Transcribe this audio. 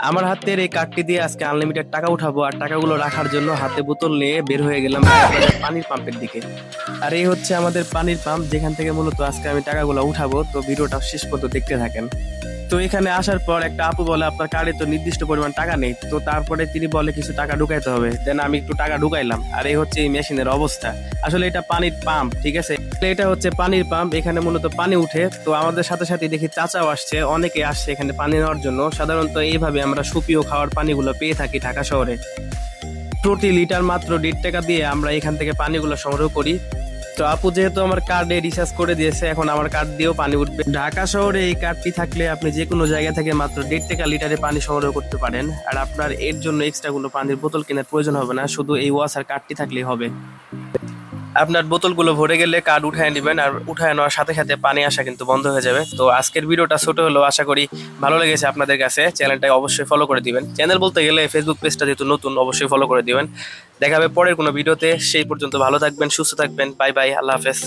আমার হাতের এই কার্ডটি দিয়ে আজকে আনলিমিটেড টাকা উঠাবো আর টাকাগুলো রাখার জন্য হাতে বোতল নিয়ে বের হয়ে গেলাম পানির পাম্পের দিকে। আর এই হচ্ছে আমাদের পানির পাম্প, যেখান থেকে মূলত আজকে আমি টাকাগুলো উঠাবো। তো ভিডিওটা শেষ পর্যন্ত দেখতে থাকেন। তো এখানে আসার পর একটা আপু বলে, আপনার কার্ডে তো নির্দিষ্ট পরিমাণ টাকা নেই। তো তারপরে তিনি বলে, কিছু টাকা ঢুকাইতে হবে। দেন আমি একটু টাকা ঢুকাইলাম। আর এই হচ্ছে এই মেশিনের অবস্থা। আসলে এটা পানির পাম্প ঠিক আছে? এটা হচ্ছে পানির পাম্প এখানে মূলত পানি উঠে। তো আমাদের সাথে সাথে দেখি চাচাও আসছে, অনেকে আসছে এখানে পানি নেওয়ার জন্য। সাধারণত এইভাবে আমরা সুপিও খাওয়ার পানিগুলো পেয়ে থাকি ঢাকা শহরে। প্রতি লিটার মাত্র দেড় টাকা দিয়ে আমরা এখান থেকে পানিগুলো সংগ্রহ করি। তো আপু যেহেতু আমার কার্ডে রিচার্জ করে দিয়েছে, এখন আমার কার্ড দিয়েও পানি উঠবে। ঢাকা শহরে এই কার্ডটি থাকলে আপনি যে কোনো জায়গা থেকে মাত্র দেড় টাকা লিটারে পানি সংগ্রহ করতে পারেন। আর আপনার এর জন্য এক্সট্রা কোনো পানির বোতল কেনার প্রয়োজন হবে না, শুধু এই ওয়াসার কার্ডটি থাকলেই হবে। আপনার বোতলগুলো ভরে গেলে কার্ড উঠায় নেবেন আর উঠায় নেওয়ার সাথে সাথে পানি আসা কিন্তু বন্ধ হয়ে যাবে। তো আজকের ভিডিওটা ছোট হলেও আশা করি ভালো লেগেছে আপনাদের কাছে। চ্যানেলটা অবশ্যই ফলো করে দিবেন। চ্যানেল বলতে গেলে ফেসবুক পেজটা যেহেতু নতুন, অবশ্যই ফলো করে দিবেন। দেখাবে পরের কোনো ভিডিওতে। সেই পর্যন্ত ভালো থাকবেন, সুস্থ থাকবেন। বাই বাই আল্লাহ হাফেজ।